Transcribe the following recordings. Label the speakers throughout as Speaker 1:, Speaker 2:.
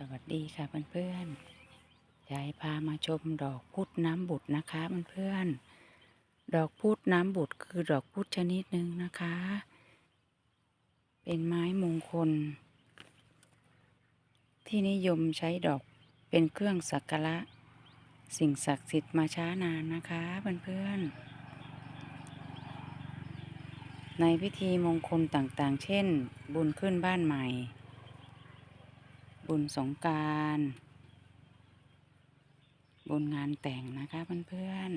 Speaker 1: สวัสดีค่ะเพื่อนๆยายพามาชมดอกพุธน้ำบุตรนะคะเพื่อนๆ ดอกพุธน้ำบุตรคือดอกพุธชนิดหนึ่งนะคะ เป็นไม้มงคล ที่นิยมใช้ดอกเป็นเครื่องสักการะ สิ่งศักดิ์สิทธิ์มาช้านานนะคะเพื่อนๆ ในพิธีมงคลต่างๆ เช่น บุญขึ้นบ้านใหม่ บุญสงการบุญงานแต่งนะคะเพื่อน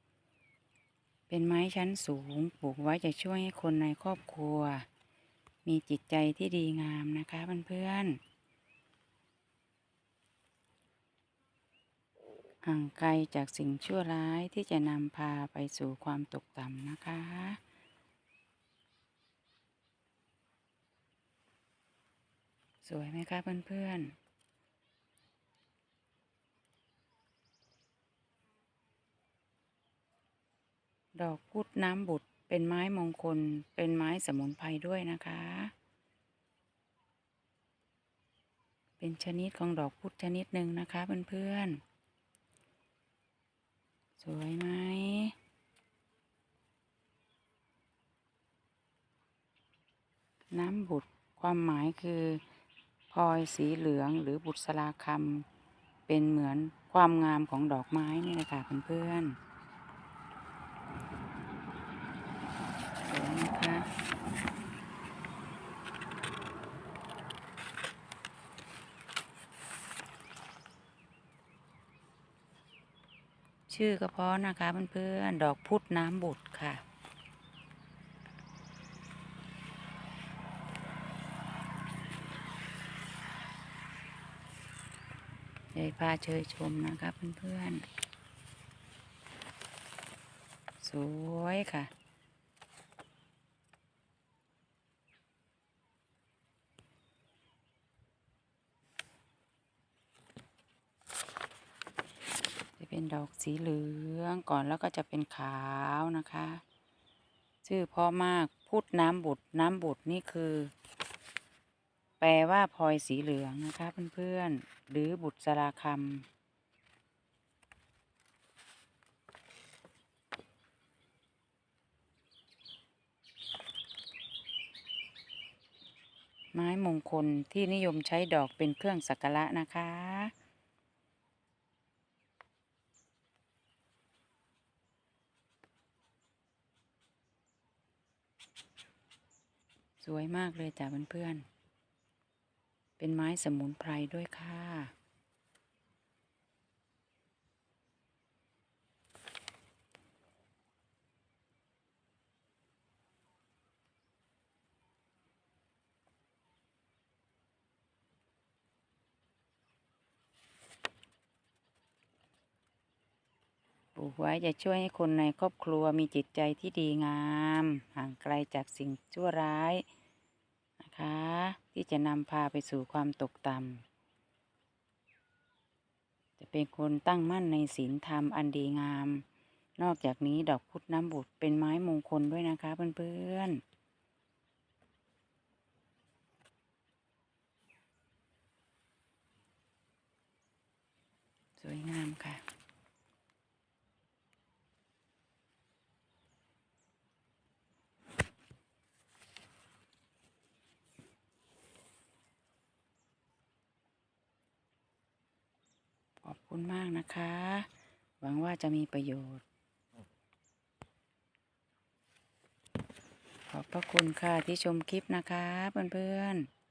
Speaker 1: ๆ เป็นไม้ชั้นสูงปลูกไว้จะช่วยให้คนในครอบครัว มีจิตใจที่ดีงามนะคะเพื่อนๆ ห่างไกลจากสิ่งชั่วร้ายที่จะนำพาไปสู่ความตกต่ำนะคะ วยไหมคะเพื่อนๆดอกพุธน้ำบุตรเป็นไม้มงคล เป็นไม้สมุนไพรด้วยนะคะ เป็นชนิดของดอกพุธชนิดหนึ่งนะคะเพื่อนๆ สวยไหม น้ำบุตรความหมายคือ พลอยสีเหลืองหรือบุษราคำเป็นเหมือนความงามของดอกไม้นี่นะคะเพื่อนๆสวยนะคะชื่อก็เพาะนะคะเพื่อนๆดอกพุธน้ำบุตรค่ะ ยายพาเชยชมนะคะเพื่อนๆ สวยค่ะ จะเป็นดอกสีเหลืองก่อนแล้วก็จะเป็นขาวนะคะ ชื่อพ่อมากพุทธน้ำบุตรน้ำบุตรนี่คือ แปลว่าพลอยสีเหลืองนะคะเพื่อนๆ หรือบุตรสราคำไม้มงคลที่นิยมใช้ดอกเป็นเครื่องสักการะนะคะสวยมากเลยจ้ะเพื่อนๆ เป็นไม้สมุนไพรด้วยค่ะ ปลูกไว้จะช่วยให้คนในครอบครัวมีจิตใจที่ดีงาม ห่างไกลจากสิ่งชั่วร้าย นะคะ ที่จะนำพาไปสู่ความตกต่ำจะเป็นคนตั้งมั่นในศีลธรรมอันดีงาม นอกจากนี้ดอกพุธน้ำบุตรเป็นไม้มงคลด้วยนะคะ เพื่อนๆสวยงามค่ะ คุณมากนะคะ หวังว่าจะมีประโยชน์ ขอบพระคุณค่ะที่ชมคลิปนะคะเพื่อนๆ